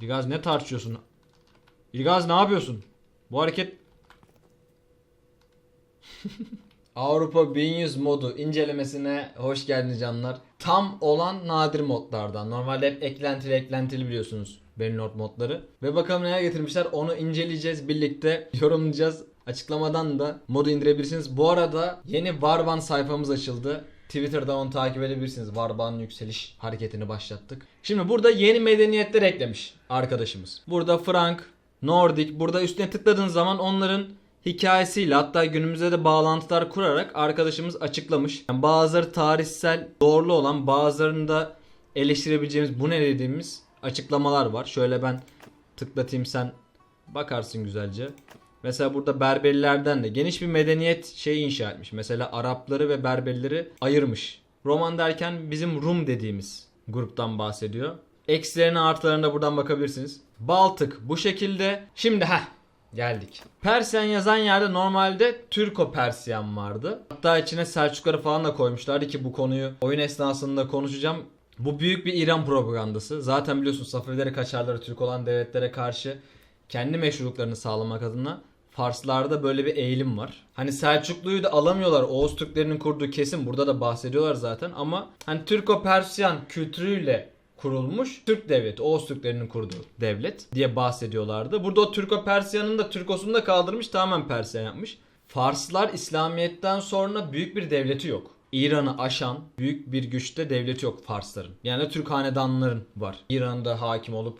İlgaz ne tartışıyorsun? İlgaz ne yapıyorsun? Bu hareket Avrupa 1100 modu incelemesine hoş geldiniz canlar. Tam olan nadir modlardan. Normalde hep eklentili eklentili biliyorsunuz Benlord modları. Ve bakalım neler getirmişler onu inceleyeceğiz birlikte yorumlayacağız. Açıklamadan da modu indirebilirsiniz. Bu arada yeni Warban sayfamız açıldı. Twitter'da onu takip edebilirsiniz. Warban'ın yükseliş hareketini başlattık. Şimdi burada yeni medeniyetler eklemiş arkadaşımız. Burada Frank, Nordik. Burada üstüne tıkladığınız zaman onların hikayesiyle hatta günümüze de bağlantılar kurarak arkadaşımız açıklamış. Yani bazıları tarihsel doğru olan bazılarında eleştirebileceğimiz bu ne dediğimiz açıklamalar var. Şöyle ben tıklatayım sen bakarsın güzelce. Mesela burada Berberilerden de geniş bir medeniyet şey inşa etmiş. Mesela Arapları ve Berberleri ayırmış. Roman derken bizim Rum dediğimiz gruptan bahsediyor. Eksilerine artılarına buradan bakabilirsiniz. Baltık bu şekilde. Şimdi ha geldik. Persiyan yazan yerde normalde Türko-Persiyan vardı. Hatta içine Selçukları falan da koymuşlardı ki bu konuyu oyun esnasında konuşacağım. Bu büyük bir İran propagandası. Zaten biliyorsunuz Safevileri kaçarları Türk olan devletlere karşı kendi meşruluklarını sağlamak adına Farslarda böyle bir eğilim var. Hani Selçuklu'yu da alamıyorlar. Oğuz Türklerinin kurduğu kesin. Burada da bahsediyorlar zaten ama hani Türko-Persyan kültürüyle kurulmuş Türk devleti. Oğuz Türklerinin kurduğu devlet diye bahsediyorlardı. Burada o Türko-Persyan'ın da Türkosunu da kaldırmış tamamen Persyan yapmış. Farslar İslamiyet'ten sonra büyük bir devleti yok. İran'ı aşan büyük bir güçte devleti yok Farsların. Yani Türk hanedanların var. İran'da hakim olup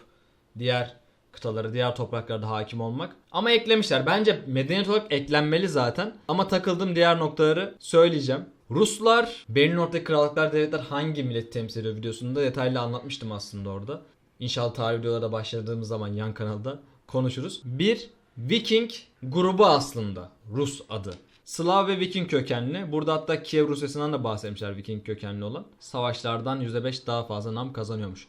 diğer kıtaları, diğer topraklarda hakim olmak. Ama eklemişler. Bence medeniyet olarak eklenmeli zaten. Ama takıldığım diğer noktaları söyleyeceğim. Ruslar, Berlin krallıklar devletler hangi millet temsil ediyor videosunda detaylı anlatmıştım aslında orada. İnşallah tarih videolara başladığımız zaman yan kanalda konuşuruz. Bir Viking grubu aslında Rus adı. Slav ve Viking kökenli. Burada hatta Kiev Rusyası'ndan da bahsetmişler Viking kökenli olan. Savaşlardan %5 daha fazla nam kazanıyormuş.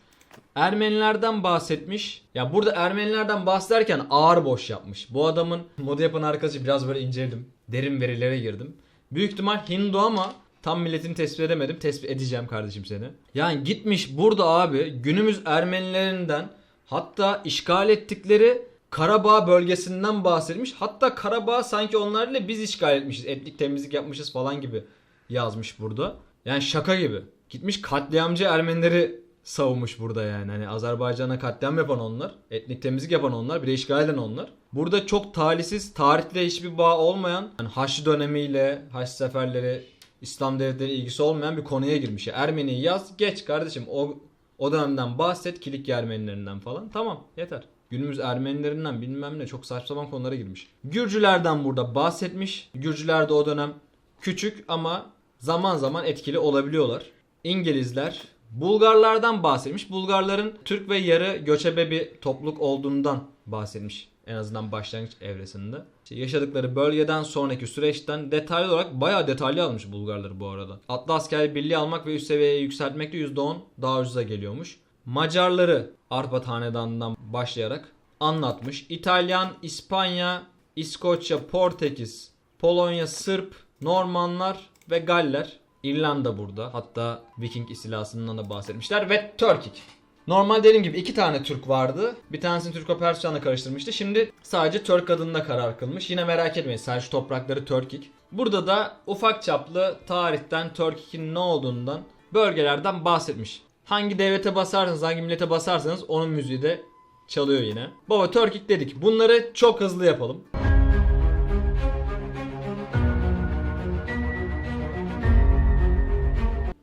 Ermenilerden bahsetmiş. Ya burada Ermenilerden bahsederken ağır boş yapmış. Bu adamın modu yapan arkadaşı biraz böyle inceledim. Derin verilere girdim. Büyük ihtimal Hindu ama tam milletini tespit edemedim. Tespit edeceğim kardeşim seni. Yani gitmiş burada abi günümüz Ermenilerinden hatta işgal ettikleri Karabağ bölgesinden bahsetmiş. Hatta Karabağ sanki onlarla biz işgal etmişiz. Etnik temizlik yapmışız falan gibi yazmış burada. Yani şaka gibi. Gitmiş katliamcı Ermenileri savunmuş burada yani. Hani Azerbaycan'a katliam yapan onlar. Etnik temizlik yapan onlar. Bir de işgal eden onlar. Burada çok talihsiz, tarihle hiçbir bağ olmayan, yani Haçlı dönemiyle, Haç seferleri, İslam devletleri ilgisi olmayan bir konuya girmiş. Ya Ermeni'yi yaz, geç kardeşim. O o dönemden bahset, Kilikya Ermenilerinden falan. Tamam, yeter. Günümüz Ermenilerinden bilmem ne çok saçma sapan konulara girmiş. Gürcülerden burada bahsetmiş. Gürcüler de o dönem küçük ama zaman zaman etkili olabiliyorlar. İngilizler, Bulgarlardan bahsetmiş. Bulgarların Türk ve yarı göçebe bir topluluk olduğundan bahsetmiş. En azından başlangıç evresinde. İşte yaşadıkları bölgeden sonraki süreçten detaylı olarak bayağı detaylı almış Bulgarları bu arada. Atlı asker birliği almak ve üst seviyeye yükseltmek de %10 daha ucuza geliyormuş. Macarları Arpat Hanedanı'ndan başlayarak anlatmış. İtalyan, İspanya, İskoçya, Portekiz, Polonya, Sırp, Normanlar ve Galler. İrlanda burada. Hatta Viking istilasından da bahsetmişler. Ve Turkik. Normal dediğim gibi iki tane Türk vardı. Bir tanesini Türko-Persyan'la karıştırmıştı. Şimdi sadece Türk adında karar kılmış. Yine merak etmeyin. Selçuk toprakları Turkik. Burada da ufak çaplı tarihten Turkik'in ne olduğundan bölgelerden bahsetmiş. Hangi devlete basarsanız, hangi millete basarsanız onun müziği de çalıyor yine. Baba Turkik dedik. Bunları çok hızlı yapalım.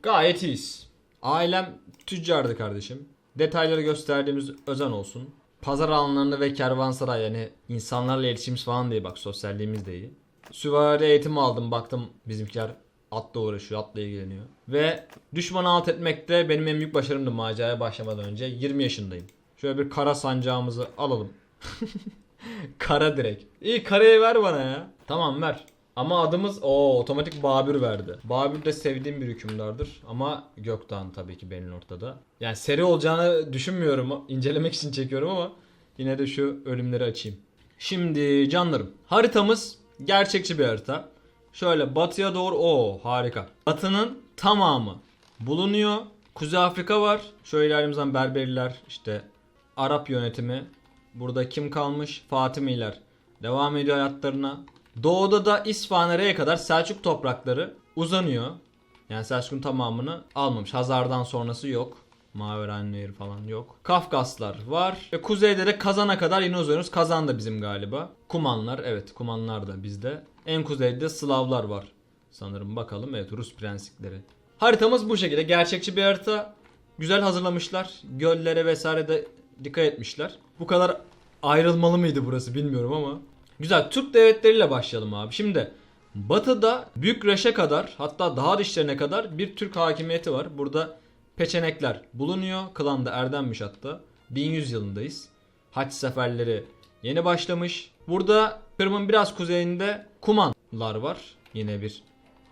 Gayet iyiyiz. Ailem tüccardı kardeşim. Detayları gösterdiğimiz özen olsun. Pazar alanlarında ve kervansaray yani insanlarla iletişimimiz falan diye bak sosyalliğimiz de iyi. Süvari eğitimi aldım baktım bizimkiler atla uğraşıyor atla ilgileniyor. Ve düşmanı alt etmek de benim en büyük başarımdı maceraya başlamadan önce. 20 yaşındayım. Şöyle bir kara sancağımızı alalım. kara direkt. İyi karayı ver bana ya. Tamam ver. Ama adımız o otomatik Babür verdi. Babür de sevdiğim bir hükümdardır ama Gökdağ'ın tabii ki benim ortada. Yani seri olacağını düşünmüyorum. incelemek için çekiyorum ama yine de şu ölümleri açayım. Şimdi canlarım haritamız gerçekçi bir harita. Şöyle batıya doğru o harika. Batının tamamı bulunuyor. Kuzey Afrika var. Şöyle ilerimizden Berberiler işte Arap yönetimi. Burada kim kalmış? Fatimiler. Devam ediyor hayatlarına. Doğuda da İsfahan Ereğe kadar Selçuk toprakları uzanıyor. Yani Selçuk'un tamamını almamış. Hazar'dan sonrası yok. Maveren Nehir falan yok. Kafkaslar var. Ve kuzeyde de Kazan'a kadar yine uzanıyoruz. Kazan da bizim galiba. Kumanlar evet Kumanlar da bizde. En kuzeyde Slavlar var. Sanırım bakalım evet Rus prenslikleri. Haritamız bu şekilde. Gerçekçi bir harita. Güzel hazırlamışlar. Göllere vesaire de dikkat etmişler. Bu kadar ayrılmalı mıydı burası bilmiyorum ama. Güzel. Türk devletleriyle başlayalım abi. Şimdi Batı'da Bükreş'e kadar hatta daha dişlerine kadar bir Türk hakimiyeti var. Burada peçenekler bulunuyor. Klan da Erdemmiş hatta. 1100 yılındayız. Haç seferleri yeni başlamış. Burada Kırım'ın biraz kuzeyinde Kumanlar var. Yine bir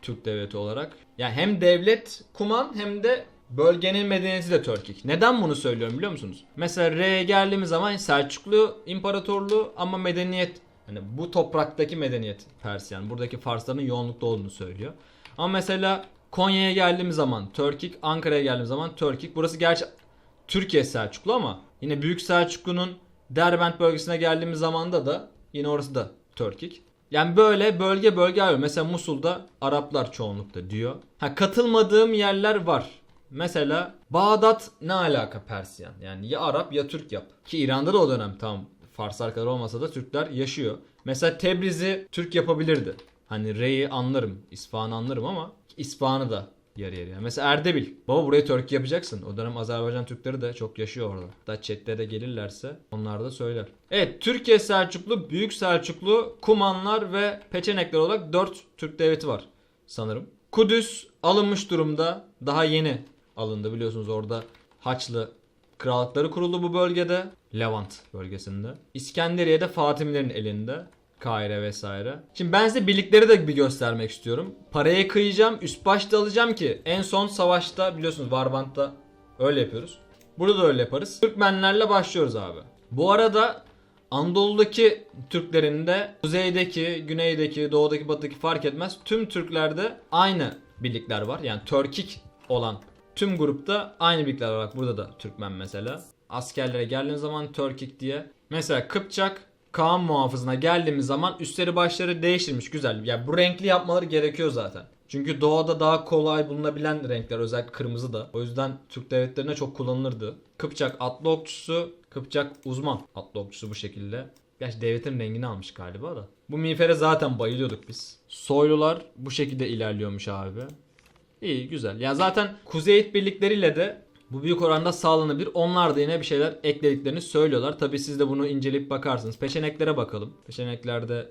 Türk devleti olarak. Yani hem devlet Kuman hem de bölgenin medeniyeti de Türkik. Neden bunu söylüyorum biliyor musunuz? Mesela R'ye geldiğimiz zaman Selçuklu İmparatorluğu ama medeniyet hani bu topraktaki medeniyet Persyan. Buradaki Farsların yoğunlukta olduğunu söylüyor. Ama mesela Konya'ya geldiğimiz zaman Türkik, Ankara'ya geldiğimiz zaman Türkik. Burası gerçi Türkiye Selçuklu ama yine Büyük Selçuklu'nun Derbent bölgesine geldiğimiz zamanda da yine orası da Türkik. Yani böyle bölge bölge ayrılıyor. Mesela Musul'da Araplar çoğunlukta diyor. Ha katılmadığım yerler var. Mesela Bağdat ne alaka Persyan? Yani ya Arap ya Türk yap. Ki İran'da da o dönem tam Farslar kadar olmasa da Türkler yaşıyor. Mesela Tebriz'i Türk yapabilirdi. Hani Rey'i anlarım, İsfahan'ı anlarım ama İsfahan'ı da yarı yarıya. Mesela Erdebil. Baba burayı Türk yapacaksın. O dönem Azerbaycan Türkleri de çok yaşıyor orada. Da chatlere gelirlerse onlar da söyler. Evet Türkiye Selçuklu, Büyük Selçuklu, Kumanlar ve Peçenekler olarak 4 Türk devleti var sanırım. Kudüs alınmış durumda. Daha yeni alındı biliyorsunuz orada Haçlı krallıkları kuruldu bu bölgede. Levant bölgesinde. İskenderiye de Fatimilerin elinde. Kahire vesaire. Şimdi ben size birlikleri de bir göstermek istiyorum. Paraya kıyacağım, üst başta alacağım ki en son savaşta biliyorsunuz Varbant'ta öyle yapıyoruz. Burada da öyle yaparız. Türkmenlerle başlıyoruz abi. Bu arada Anadolu'daki Türklerin de kuzeydeki, güneydeki, doğudaki, batıdaki fark etmez. Tüm Türklerde aynı birlikler var. Yani Törkik olan tüm grupta aynı birlikler var. Bak burada da Türkmen mesela. Askerlere geldiğin zaman Törkik diye. Mesela Kıpçak Kaan muhafızına geldiğimiz zaman üstleri başları değiştirmiş güzel. Yani bu renkli yapmaları gerekiyor zaten. Çünkü doğada daha kolay bulunabilen renkler özellikle kırmızı da. O yüzden Türk devletlerine çok kullanılırdı. Kıpçak atlı okçusu, Kıpçak uzman atlı okçusu bu şekilde. Gerçi devletin rengini almış galiba da. Bu miğfere zaten bayılıyorduk biz. Soylular bu şekilde ilerliyormuş abi. İyi güzel. Ya zaten Kuzey birlikleriyle de bu büyük oranda sağlanabilir. Onlar da yine bir şeyler eklediklerini söylüyorlar. Tabi siz de bunu inceleyip bakarsınız. Peşeneklere bakalım. Peşeneklerde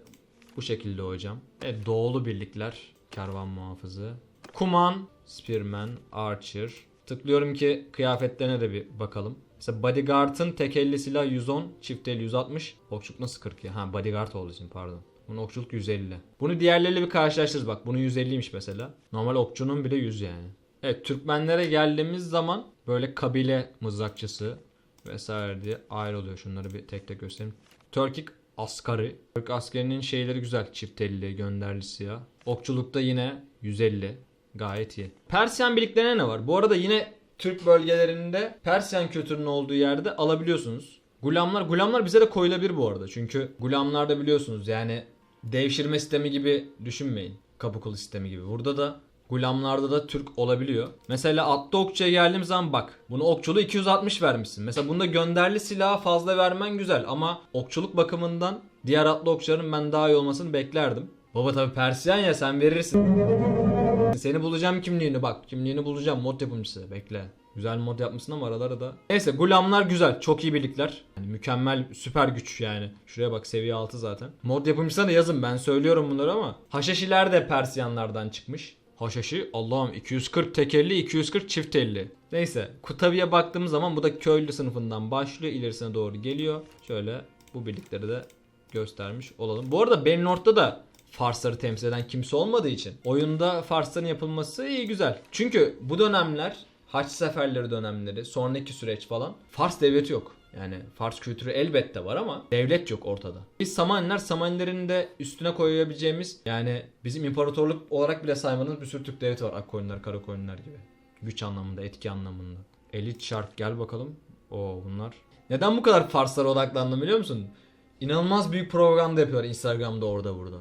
bu şekilde hocam. Evet doğulu birlikler. Kervan muhafızı. Kuman, Spearman, Archer. Tıklıyorum ki kıyafetlerine de bir bakalım. Mesela Bodyguard'ın tekelli silah 110, çift el 160. Okçuluk nasıl 40 ya? Ha Bodyguard olduğu için pardon. Bunun okçuluk 150. Bunu diğerleriyle bir karşılaştırırız bak. Bunun 150'ymiş mesela. Normal okçunun bile 100 yani. Evet Türkmenlere geldiğimiz zaman böyle kabile mızrakçısı vesaire diye ayrılıyor. Şunları bir tek tek göstereyim. Türkik askarı. Türk askerinin şeyleri güzel. Çift elli, gönderli siyah. Okçulukta yine 150. Gayet iyi. Persyen birliklerine ne var? Bu arada yine Türk bölgelerinde Persyen kültürünün olduğu yerde alabiliyorsunuz. Gulamlar, gulamlar bize de koyulabilir bu arada. Çünkü gulamlarda biliyorsunuz yani devşirme sistemi gibi düşünmeyin. Kapı sistemi gibi. Burada da Gulamlarda da Türk olabiliyor. Mesela atlı okçuya geldiğim zaman bak. Bunu okçuluğu 260 vermişsin. Mesela bunda gönderli silahı fazla vermen güzel. Ama okçuluk bakımından diğer atlı okçuların ben daha iyi olmasını beklerdim. Baba tabi Persyen ya sen verirsin. Seni bulacağım kimliğini bak. Kimliğini bulacağım mod yapımcısı. Bekle. Güzel mod yapmışsın ama araları da. Neyse gulamlar güzel. Çok iyi birlikler. Yani mükemmel süper güç yani. Şuraya bak seviye 6 zaten. Mod yapımcısına da yazın ben söylüyorum bunları ama. Haşhaşiler de Persyanlardan çıkmış. Haşhaşi Allah'ım 240 tekelli 240 çift elli. Neyse Kutabi'ye baktığımız zaman bu da köylü sınıfından başlıyor ilerisine doğru geliyor. Şöyle bu birlikleri de göstermiş olalım. Bu arada Belnort'ta da Farsları temsil eden kimse olmadığı için oyunda Farsların yapılması iyi güzel. Çünkü bu dönemler Haç seferleri dönemleri, sonraki süreç falan Fars devleti yok. Yani Fars kültürü elbette var ama devlet yok ortada. Biz Samaniler, Samanilerin de üstüne koyabileceğimiz yani bizim imparatorluk olarak bile saymanız bir sürü Türk devleti var. Akkoyunlar, Karakoyunlar gibi. Güç anlamında, etki anlamında. Elit Shark gel bakalım. O bunlar Neden bu kadar Farslara odaklandım biliyor musun? İnanılmaz büyük propaganda yapıyorlar Instagram'da orada burada.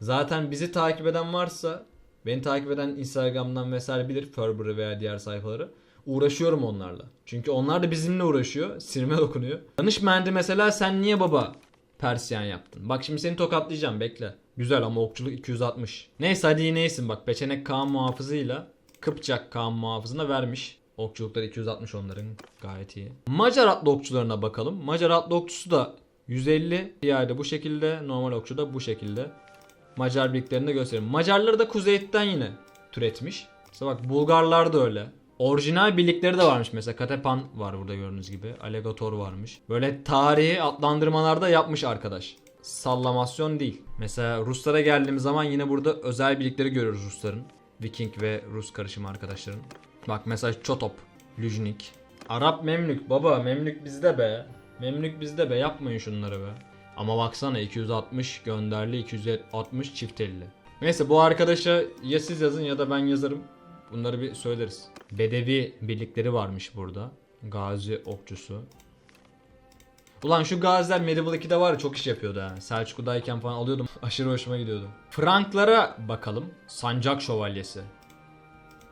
Zaten bizi takip eden varsa, beni takip eden Instagram'dan vesaire bilir Ferber'ı veya diğer sayfaları. Uğraşıyorum onlarla. Çünkü onlar da bizimle uğraşıyor. Sinirime dokunuyor. Danışmendi mesela sen niye baba Persiyen yaptın? Bak şimdi seni tokatlayacağım bekle. Güzel ama okçuluk 260. Neyse hadi yine iyisin bak. Peçenek Kaan muhafızıyla Kıpçak Kaan muhafızına vermiş. Okçulukları 260 onların gayet iyi. Macar atlı okçularına bakalım. Macar atlı okçusu da 150 piyade bu şekilde. Normal okçu da bu şekilde. Macar birliklerini de göstereyim. Macarları da Kuzeyit'ten yine türetmiş. İşte bak Bulgarlar da öyle. Orijinal birlikleri de varmış mesela. Katepan var burada gördüğünüz gibi. Alligator varmış. Böyle tarihi adlandırmalarda yapmış arkadaş. Sallamasyon değil. Mesela Ruslara geldiğimiz zaman yine burada özel birlikleri görüyoruz Rusların. Viking ve Rus karışımı arkadaşların. Bak mesela Çotop, Lüjnik. Arap Memlük baba Memlük bizde be. Memlük bizde be yapmayın şunları be. Ama baksana 260 gönderli 260 çift elli. Neyse bu arkadaşa ya siz yazın ya da ben yazarım. Bunları bir söyleriz. Bedevi birlikleri varmış burada. Gazi okçusu. Ulan şu gaziler Medieval 2'de var ya çok iş yapıyordu ha. Selçuklu'dayken falan alıyordum. Aşırı hoşuma gidiyordu. Franklara bakalım. Sancak şövalyesi.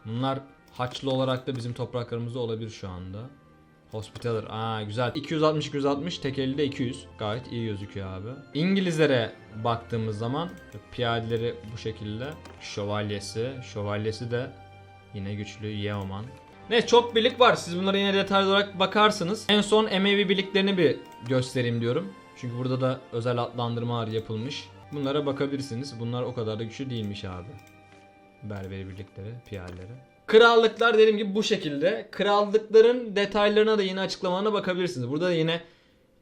Bunlar Haçlı olarak da bizim topraklarımızda olabilir şu anda. Hospitaller. Aa güzel. 260 260 tek elde 200. Gayet iyi gözüküyor abi. İngilizlere baktığımız zaman piyadeleri bu şekilde. Şövalyesi. Şövalyesi de yine güçlü Yeoman. Ne çok birlik var. Siz bunlara yine detaylı olarak bakarsınız. En son Emevi birliklerini bir göstereyim diyorum. Çünkü burada da özel adlandırmalar yapılmış. Bunlara bakabilirsiniz. Bunlar o kadar da güçlü değilmiş abi. Berberi birlikleri, piyadeleri. Krallıklar dediğim gibi bu şekilde. Krallıkların detaylarına da yine açıklamalarına bakabilirsiniz. Burada da yine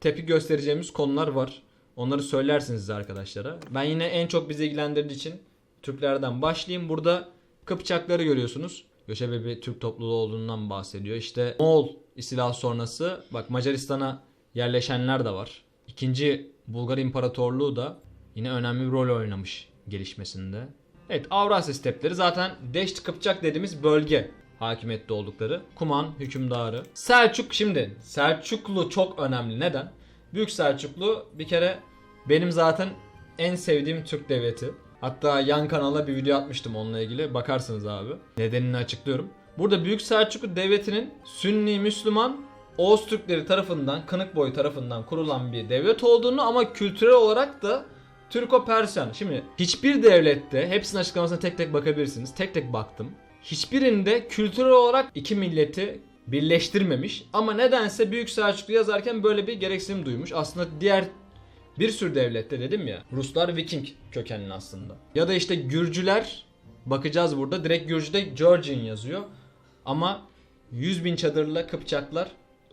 tepki göstereceğimiz konular var. Onları söylersiniz arkadaşlara. Ben yine en çok bizi ilgilendirdiği için Türklerden başlayayım. Burada Kıpçakları görüyorsunuz. Göçebe bir Türk topluluğu olduğundan bahsediyor. İşte Moğol istilası sonrası bak Macaristan'a yerleşenler de var. İkinci Bulgar İmparatorluğu da yine önemli bir rol oynamış gelişmesinde. Evet Avrasya stepleri zaten Deşti Kıpçak dediğimiz bölge hakimiyette oldukları. Kuman hükümdarı. Selçuk şimdi Selçuklu çok önemli. Neden? Büyük Selçuklu bir kere benim zaten en sevdiğim Türk devleti. Hatta yan kanala bir video atmıştım onunla ilgili. Bakarsınız abi. Nedenini açıklıyorum. Burada Büyük Selçuklu Devleti'nin Sünni Müslüman Oğuz Türkleri tarafından, Kınıkboy tarafından kurulan bir devlet olduğunu ama kültürel olarak da Türko-Persian. Şimdi hiçbir devlette, hepsinin açıklamasına tek tek bakabilirsiniz. Tek tek baktım. Hiçbirinde kültürel olarak iki milleti birleştirmemiş. Ama nedense Büyük Selçuklu yazarken böyle bir gereksinim duymuş. Aslında diğer bir sürü devlette dedim ya. Ruslar Viking kökenli aslında. Ya da işte Gürcüler bakacağız burada. Direkt Gürcü'de Georgian yazıyor. Ama 100 bin çadırla Kıpçaklar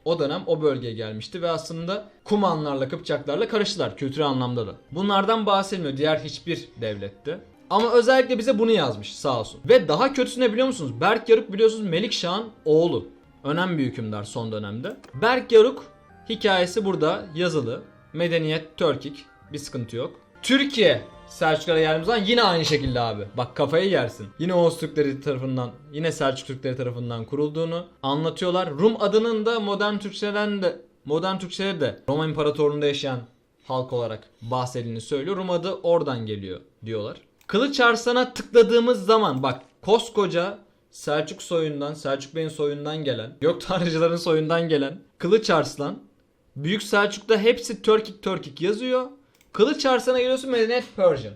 o dönem o bölgeye gelmişti ve aslında Kumanlarla Kıpçaklarla karıştılar kültürel anlamda da. Bunlardan bahsedilmiyor diğer hiçbir devlette. Ama özellikle bize bunu yazmış sağ olsun. Ve daha kötüsü ne biliyor musunuz? Berk Yaruk biliyorsunuz Melikşah'ın oğlu. Önemli bir hükümdar son dönemde. Berk Yaruk hikayesi burada yazılı. Medeniyet Törkik. Bir sıkıntı yok. Türkiye Selçuklara geldiğimiz zaman yine aynı şekilde abi. Bak kafayı yersin. Yine Oğuz Türkleri tarafından, yine Selçuk Türkleri tarafından kurulduğunu anlatıyorlar. Rum adının da modern Türkçeden de modern Türkçe'de de Roma İmparatorluğu'nda yaşayan halk olarak bahsedildiğini söylüyor. Rum adı oradan geliyor diyorlar. Kılıç Arslan'a tıkladığımız zaman bak koskoca Selçuk soyundan, Selçuk Bey'in soyundan gelen, gök tanrıcıların soyundan gelen Kılıç Arslan Büyük Selçuk'ta hepsi Törkik Törkik yazıyor. Kılıç Arslan'a geliyorsun Medeniyet Persian.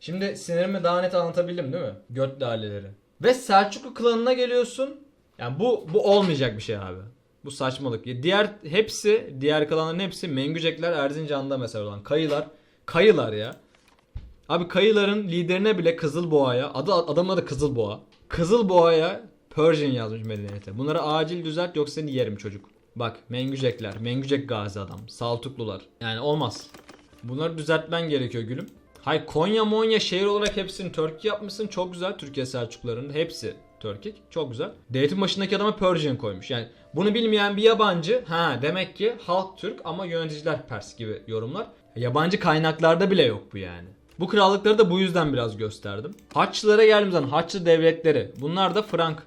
Şimdi sinirimi daha net anlatabildim değil mi? Göt laleleri. Ve Selçuklu klanına geliyorsun. Yani bu bu olmayacak bir şey abi. Bu saçmalık. Diğer hepsi, diğer klanların hepsi Mengücekler Erzincan'da mesela olan Kayılar. Kayılar ya. Abi Kayıların liderine bile Kızılboğa'ya, adı adamın adı Kızılboğa. Kızılboğa'ya Persian yazmış medeniyete. Bunları acil düzelt yoksa seni yerim çocuk. Bak Mengücekler, Mengücek gazi adam, Saltuklular. Yani olmaz. Bunları düzeltmen gerekiyor gülüm. Hay Konya Monya şehir olarak hepsini Türk yapmışsın. Çok güzel Türkiye Selçuklularının hepsi Türkik. Çok güzel. Devletin başındaki adama Persian koymuş. Yani bunu bilmeyen bir yabancı ha demek ki halk Türk ama yöneticiler Pers gibi yorumlar. Yabancı kaynaklarda bile yok bu yani. Bu krallıkları da bu yüzden biraz gösterdim. Haçlılara geldiğimiz zaman Haçlı devletleri. Bunlar da Frank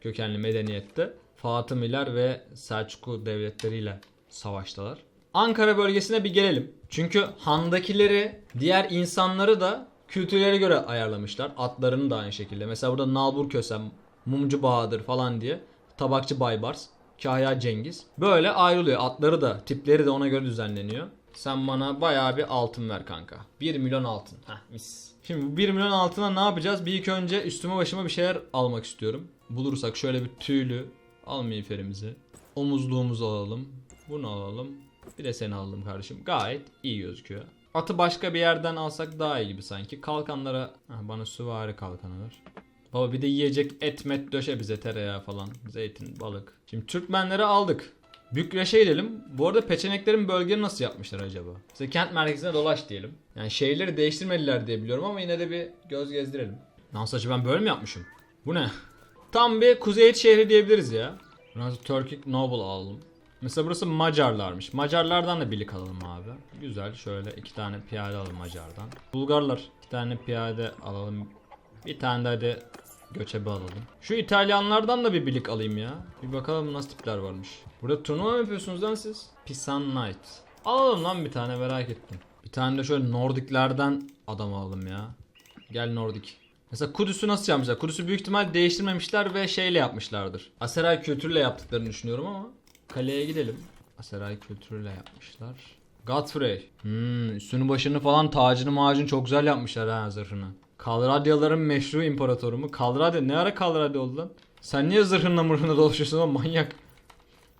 kökenli medeniyette. Fatımiler ve Selçuklu devletleriyle savaştalar. Ankara bölgesine bir gelelim. Çünkü handakileri, diğer insanları da kültürlere göre ayarlamışlar. Atlarını da aynı şekilde. Mesela burada Nalbur Kösem, Mumcu Bahadır falan diye. Tabakçı Baybars, Kahya Cengiz. Böyle ayrılıyor. Atları da, tipleri de ona göre düzenleniyor. Sen bana bayağı bir altın ver kanka. 1 milyon altın. Heh mis. Şimdi bu 1 milyon altına ne yapacağız? Bir ilk önce üstüme başıma bir şeyler almak istiyorum. Bulursak şöyle bir tüylü al miğferimizi. Omuzluğumuzu alalım. Bunu alalım. Bir de seni alalım kardeşim. Gayet iyi gözüküyor. Atı başka bir yerden alsak daha iyi gibi sanki. Kalkanlara Heh, bana süvari kalkanı ver. Baba bir de yiyecek et met döşe bize tereyağı falan. Zeytin, balık. Şimdi Türkmenleri aldık. Bükreş'e gidelim. Bu arada peçeneklerin bölgeni nasıl yapmışlar acaba? Size kent merkezine dolaş diyelim. Yani şehirleri değiştirmediler diye biliyorum ama yine de bir göz gezdirelim. Lan saçı ben böyle mi yapmışım? Bu ne? Tam bir Kuzeyit şehri diyebiliriz ya. Burası Turkic Noble alalım. Mesela burası Macarlarmış. Macarlardan da birlik alalım abi. Güzel şöyle iki tane piyade alalım Macardan. Bulgarlar iki tane piyade alalım. Bir tane de hadi göçebe alalım. Şu İtalyanlardan da bir birlik alayım ya. Bir bakalım nasıl tipler varmış. Burada turnuva mı yapıyorsunuz lan siz? Pisan Knight. Alalım lan bir tane merak ettim. Bir tane de şöyle Nordiklerden adam alalım ya. Gel Nordik. Mesela Kudüs'ü nasıl yapmışlar? Kudüs'ü büyük ihtimal değiştirmemişler ve şeyle yapmışlardır. Aseray kültürüyle yaptıklarını düşünüyorum ama. Kaleye gidelim. Aseray kültürüyle yapmışlar. Godfrey. Hmm, üstünü başını falan tacını macını çok güzel yapmışlar ha zırhını. Kalradyaların meşru imparatoru mu? Kalradya ne ara Kalradya oldu lan? Sen niye zırhınla mırhınla dolaşıyorsun lan manyak?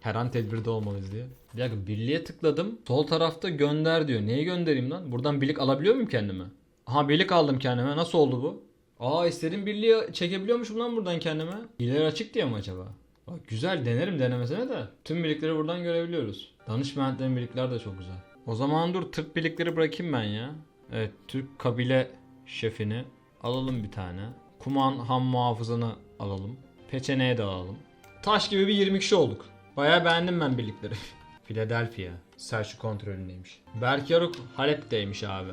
Her an tedbirde olmalıyız diye. Bir dakika birliğe tıkladım. Sol tarafta gönder diyor. Neyi göndereyim lan? Buradan birlik alabiliyor muyum kendime? Aha birlik aldım kendime. Nasıl oldu bu? Aa istediğim birliği çekebiliyormuşum lan buradan kendime. İleri açık diye mi acaba? Bak güzel denerim denemesine de. Tüm birlikleri buradan görebiliyoruz. Danışmanlıkların birlikler de çok güzel. O zaman dur Türk birlikleri bırakayım ben ya. Evet Türk kabile şefini alalım bir tane. Kuman ham muhafızını alalım. Peçene'ye de alalım. Taş gibi bir 20 kişi olduk. Bayağı beğendim ben birlikleri. Philadelphia. Selçuk kontrolündeymiş. Berkyaruk Halep'teymiş abi.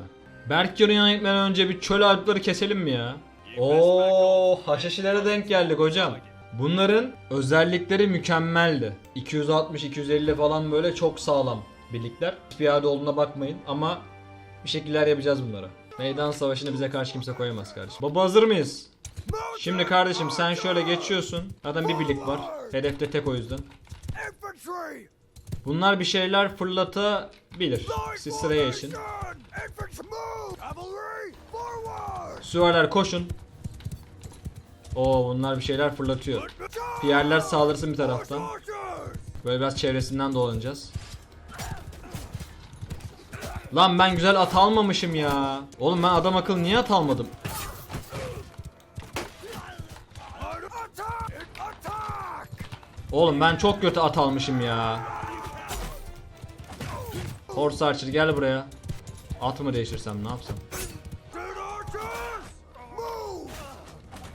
Berkyaruk'un yanına gitmeden önce bir çöl alpleri keselim mi ya? Oo, haşhaşilere denk geldik hocam. Bunların özellikleri mükemmeldi. 260-250 falan böyle çok sağlam birlikler. Piyade olduğuna bakmayın ama bir şekiller yapacağız bunlara. Meydan savaşını bize karşı kimse koyamaz kardeşim. Baba hazır mıyız? Şimdi kardeşim sen şöyle geçiyorsun. Zaten bir birlik var. Hedefte tek o yüzden. Bunlar bir şeyler fırlatabilir. Siz sıraya geçin. Süvariler koşun. Oo bunlar bir şeyler fırlatıyor. Piyerler saldırsın bir taraftan. Böyle biraz çevresinden dolanacağız. Lan ben güzel at almamışım ya. Oğlum ben adam akıllı niye at almadım? Oğlum ben çok kötü at almışım ya. Horse Archer gel buraya. At mı değiştirsem ne yapsam?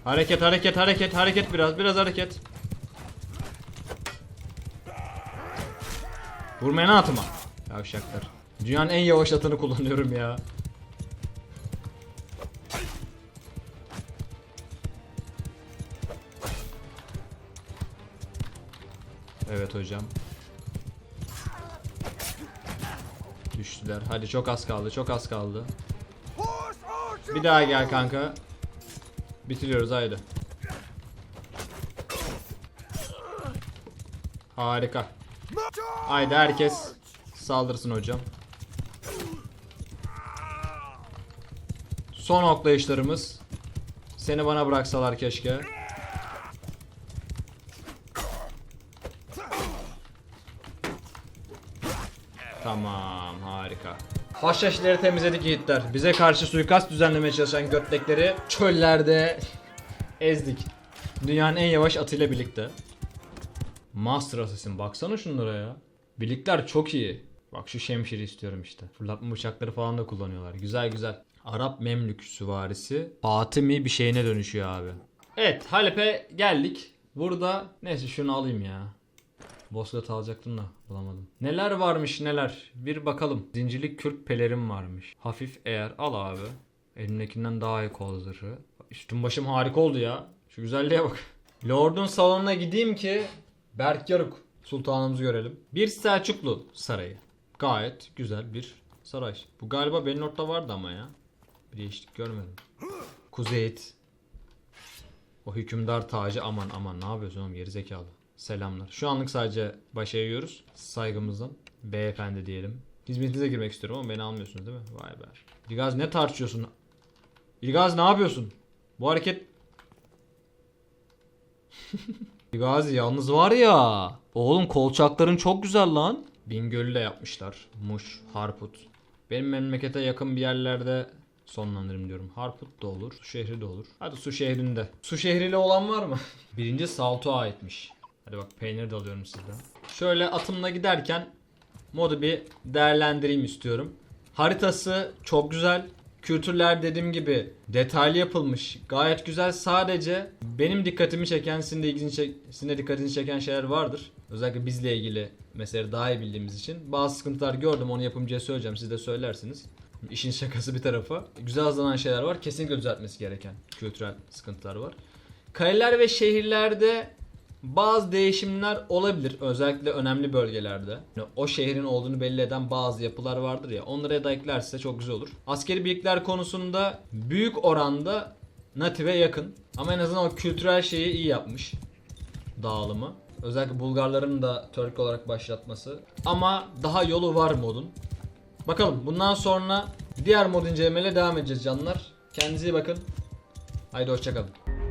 Hareket hareket hareket hareket biraz biraz hareket. Vurmayana atıma. Yavşaklar. Dünyanın en yavaş atını kullanıyorum ya. Evet hocam. Düştüler. Hadi çok az kaldı, çok az kaldı. Bir daha gel kanka. Bitiriyoruz haydi. Harika. Haydi herkes saldırsın hocam. Son oklayışlarımız. Seni bana bıraksalar keşke. Tamam harika. Haşhaşları temizledik yiğitler. Bize karşı suikast düzenlemeye çalışan götlekleri çöllerde ezdik. Dünyanın en yavaş atıyla birlikte. Master Assassin baksana şunlara ya. Birlikler çok iyi. Bak şu şemşiri istiyorum işte. Fırlatma bıçakları falan da kullanıyorlar. Güzel güzel. Arap Memlük süvarisi Fatimi bir şeyine dönüşüyor abi. Evet Halep'e geldik. Burada neyse şunu alayım ya. Bozkurt alacaktım da bulamadım. Neler varmış neler. Bir bakalım. Zincirlik kürk pelerin varmış. Hafif eğer al abi. Elimdekinden daha iyi kol zırhı. Üstüm başım harika oldu ya. Şu güzelliğe bak. Lord'un salonuna gideyim ki Berk Yaruk. sultanımızı görelim. Bir Selçuklu sarayı. Gayet güzel bir saray. Bu galiba Belnort'ta vardı ama ya. Bir değişiklik görmedim. Kuzeyit. O hükümdar tacı aman aman ne yapıyorsun oğlum gerizekalı. Selamlar. Şu anlık sadece başa yiyoruz. Saygımızdan. Beyefendi diyelim. Hizmetinize girmek istiyorum ama beni almıyorsunuz değil mi? Vay be. İlgaz ne tartışıyorsun? İlgaz ne yapıyorsun? Bu hareket... İlgaz yalnız var ya. Oğlum kolçakların çok güzel lan. Bingöl'ü de yapmışlar. Muş, Harput. Benim memlekete yakın bir yerlerde sonlandırayım diyorum. Harput da olur, su şehri de olur. Hadi su şehrinde. Su şehriyle olan var mı? Birinci Saltu'a aitmiş. Hadi bak peynir de alıyorum sizden. Şöyle atımla giderken modu bir değerlendireyim istiyorum. Haritası çok güzel. Kültürler dediğim gibi detaylı yapılmış. Gayet güzel. Sadece benim dikkatimi çeken, sizin de, ilginizi çek, sizin de dikkatinizi çeken şeyler vardır. Özellikle bizle ilgili meseleleri daha iyi bildiğimiz için. Bazı sıkıntılar gördüm. Onu yapımcıya söyleyeceğim. Siz de söylersiniz. İşin şakası bir tarafa. Güzel hazırlanan şeyler var. Kesinlikle düzeltmesi gereken kültürel sıkıntılar var. Kaleler ve şehirlerde bazı değişimler olabilir. Özellikle önemli bölgelerde. Yani o şehrin olduğunu belli eden bazı yapılar vardır ya. Onlara da eklerse çok güzel olur. Askeri birlikler konusunda büyük oranda Native'e yakın. Ama en azından o kültürel şeyi iyi yapmış. Dağılımı. Özellikle Bulgarların da Türk olarak başlatması. Ama daha yolu var modun. Bakalım bundan sonra diğer mod incelemeyle devam edeceğiz canlar. Kendinize iyi bakın. Haydi hoşçakalın.